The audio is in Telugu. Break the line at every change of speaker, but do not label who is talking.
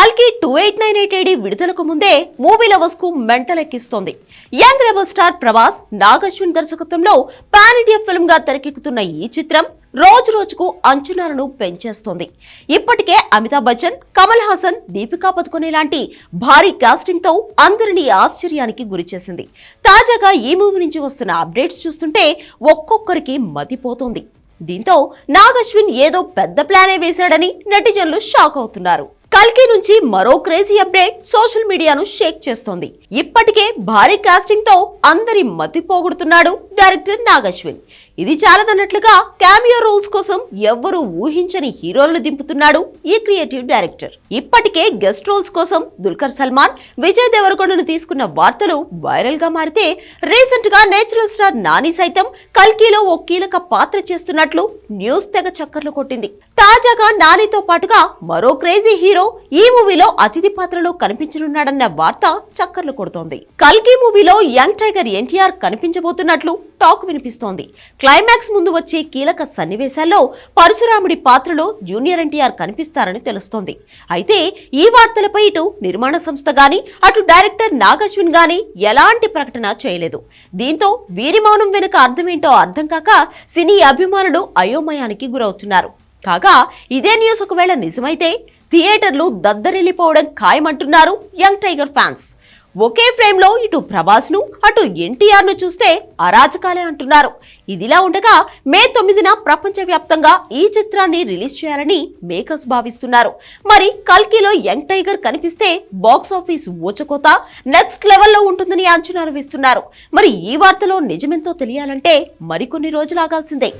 కల్కి two eight nine eight AD విడుదలకు ముందే మూవీ లవర్స్కు mental ఎక్కిస్తోంది young rebel star Prabhas Nag Ashwin దర్శకత్వంలో పాన్ ఇండియా ఫిల్మ్గా తెరకెక్కుతున్న ఈ చిత్రం రోజు రోజుకు అంచనాలను పెంచేస్తోంది. ఇప్పటికే అమితాబ్ బచ్చన్ కమల్ హాసన్ దీపికా పదుకొనే లాంటి భారీ కాస్టింగ్తో అందరినీ ఆశ్చర్యానికి గురిచేసింది. తాజాగా ఈ మూవీ నుంచి వస్తున్న అప్డేట్స్ చూస్తుంటే ఒక్కొక్కరికి మతిపోతోంది. దీంతో నాగశ్విన్ ఏదో పెద్ద ప్లానే వేశాడని నెటిజన్లు షాక్ అవుతున్నారు. కల్కి నుంచి మరో క్రేజీ అప్డేట్ సోషల్ మీడియాను షేక్ చేస్తోంది. ఇప్పటికే భారీ కాస్టింగ్తో అందరి మతి పోగొడుతున్నాడు డైరెక్టర్ నాగశ్విన్. ఇది చాలదన్నట్లుగా క్యామియో రోల్స్ కోసం ఎవ్వరూ ఊహించని హీరోలను దింపుతున్నాడు ఈ క్రియేటివ్ డైరెక్టర్. ఇప్పటికే గెస్ట్ రోల్స్ కోసం దుల్కర్ సల్మాన్ విజయ్ దేవరకొండను తీసుకున్న వార్తలు వైరల్గా మారితే రీసెంట్గా నేచురల్ స్టార్ నాని సైతం కల్కీలో ఓ కీలక పాత్ర చేస్తున్నట్లు న్యూస్ తెగ చక్కర్లు కొట్టింది. తాజాగా నానితో పాటుగా మరో క్రేజీ హీరో ఈ మూవీలో అతిథి పాత్రలో కనిపించనున్నాడన్న వార్త చక్కర్లు కొడుతోంది. కల్కి మూవీలో యంగ్ టైగర్ ఎన్టీఆర్ కనిపించబోతున్నట్లు టాక్ వినిపిస్తోంది. క్లైమాక్స్ ముందు వచ్చే కీలక సన్నివేశాల్లో పరశురాముడి పాత్రలో జూనియర్ ఎన్టీఆర్ కనిపిస్తారని తెలుస్తోంది. అయితే ఈ వార్తలపై ఇటు నిర్మాణ సంస్థ గాని అటు డైరెక్టర్ నాగశ్విన్ గాని ఎలాంటి ప్రకటన చేయలేదు. దీంతో వీరి మౌనం వెనుక అర్థమేంటో అర్థం కాక సినీ అభిమానులు అయోమయానికి గురవుతున్నారు. కాగా ఇదే న్యూస్ ఒకవేళ నిజమైతే థియేటర్లు దద్దరిల్లిపోవడం ఖాయమంటున్నారు యంగ్ టైగర్ ఫ్యాన్స్. ఒకే ఫ్రేమ్లో ఇటు ప్రభాస్ను అటు ఎన్టీఆర్ను చూస్తే అరాచకాలే అంటున్నారు. ఇదిలా ఉండగా మే తొమ్మిదిన ప్రపంచవ్యాప్తంగా ఈ చిత్రాన్ని రిలీజ్ చేయాలని మేకర్స్ భావిస్తున్నారు. మరి కల్కిలో యంగ్ టైగర్ కనిపిస్తే బాక్స్ ఆఫీస్ ఊచకోత నెక్స్ట్ లెవెల్లో ఉంటుందని అంచనాలు వేస్తున్నారు. మరి ఈ వార్తలో నిజమెంతో తెలియాలంటే మరికొన్ని రోజులు ఆగాల్సిందే.